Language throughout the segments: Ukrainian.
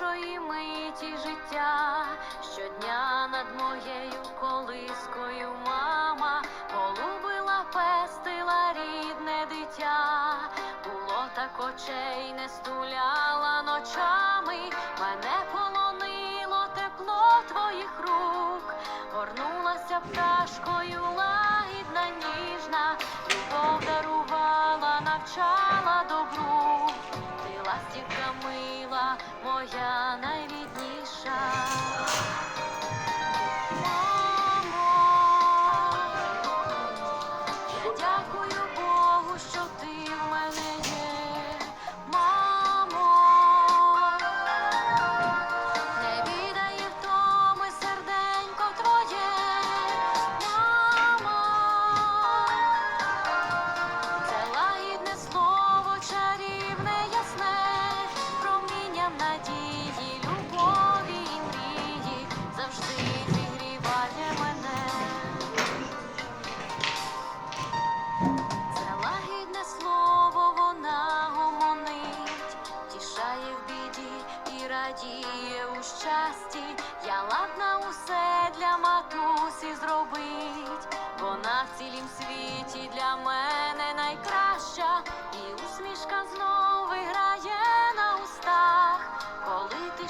Божої миті життя, щодня над моєю колискою мама полубила, пестила рідне дитя, було так очей, не стуляла ночами, мене полонило тепло твоїх рук, горнулася пташкою.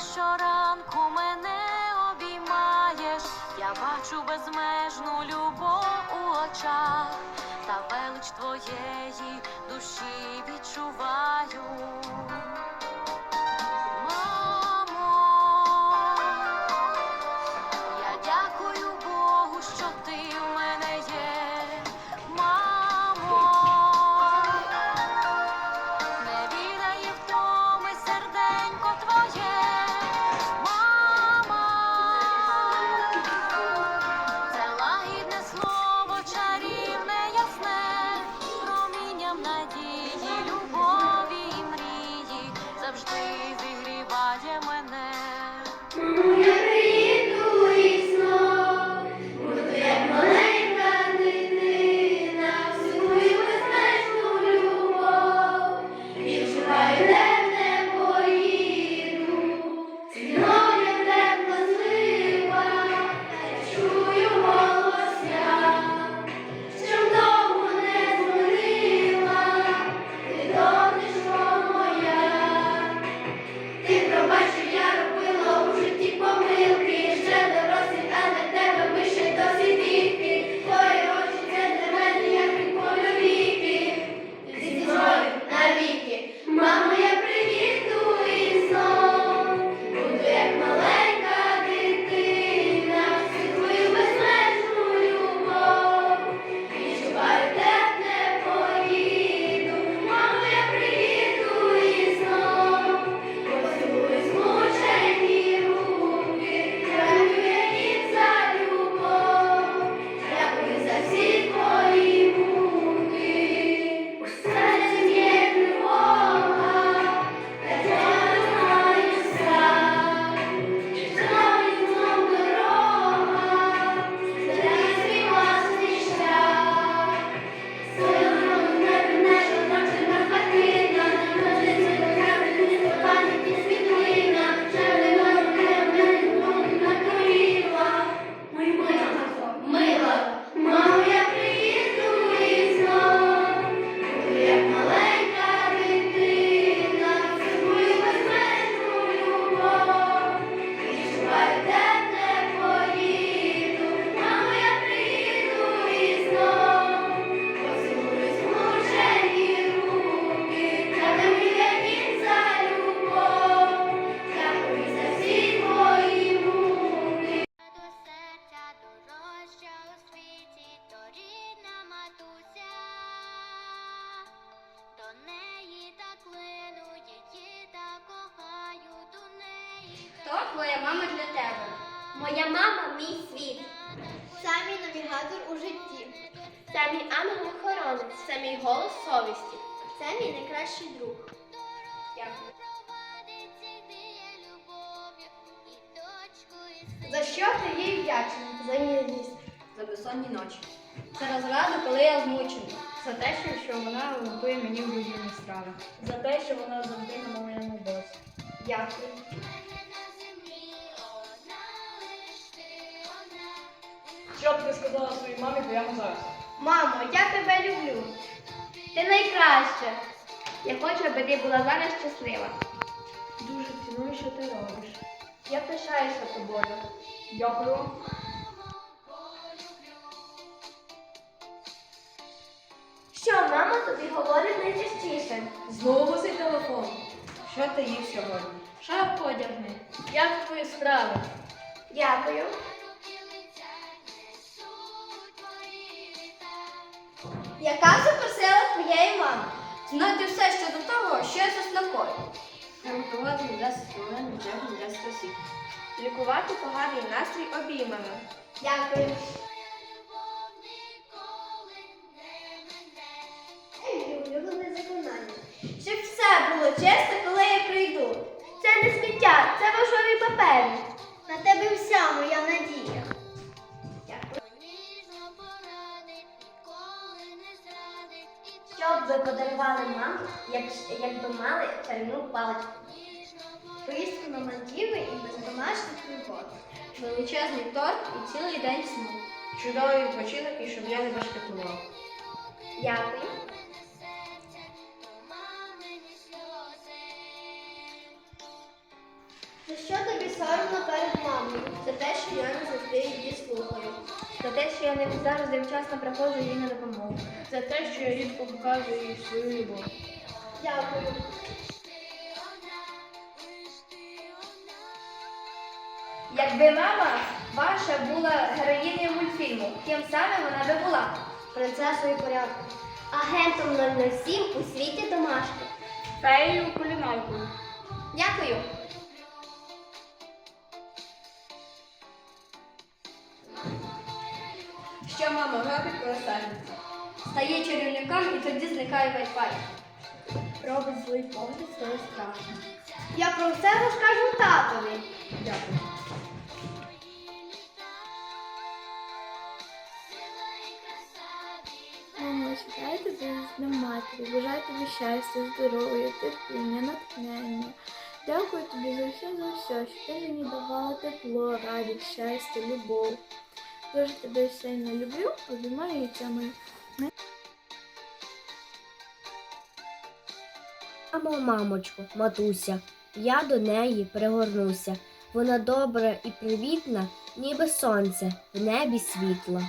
щоранку мене обіймаєш, я бачу безмежну любов у очах, та велич твоєї душі відчуваю. Це мій ангел-охоронець, це мій голос совісті, це мій найкращий друг. Дякую. За що ти їй вдячна? За ніжність, за безсонні ночі. За розраду, коли я змучена. За те, що вона готує мені в любимі страви. За те, що вона завжди на моєму боці. Дякую. Що б ти сказала своїй мамі то прямо зараз? Мамо, я тебе люблю. Ти найкраща. Я хочу, аби ти була зараз щаслива. Дуже ціную, що ти робиш. Я пишаюся тобою. Дякую. Що мама тобі говорить найчастіше? Знову гусить телефон. Що ти їв сьогодні? Шапку одягни. Як твої справи? Дякую. Яка запросила твоєї мами? Знати все щодо того, що я заснакою. Ремонтувати 10 хвилин бюджетом 10 осіб. Лікувати поганий настрій обіймами. Дякую. Улюблене заклинання. Щоб все було чесно, коли я прийду. Це не сміття, це важливі папери. На тебе вся моя надія. Ви подарували нам, як, якби мали чарівну паличку? Поїздку на Мальдіви і без домашніх турбот. Величезний торт і цілий день сну. Чудовий відпочинок і щоб я не башкетував. Дякую. За те, що я не завжди вчасно приходжу їй на допомогу. За те, що я рідко показую їй свою любов. Дякую. Якби мама ваша була героїнею мультфільму, ким саме вона би була? Принцесою порядку. Агентом 007 у світі домашніх. Феєю кулінаркою. Дякую. Що мама робить. Стає чарівником і тоді зникає Wi-Fi. Робить злий погляд, стає страшно. Я про все розкажу татові. Дякую. Мамо, тебе з Днем Матері, бажаю тобі щастя, здоров'я, терпіння, натхнення. Дякую тобі за все, за все, що ти мені давала тепло, радість, щастя, любов. Дуже тебе сильно люблю, обіймаю і цьому. Мамо, мамочку, матуся, я до неї пригорнуся. Вона добра і привітна, ніби сонце в небі світла.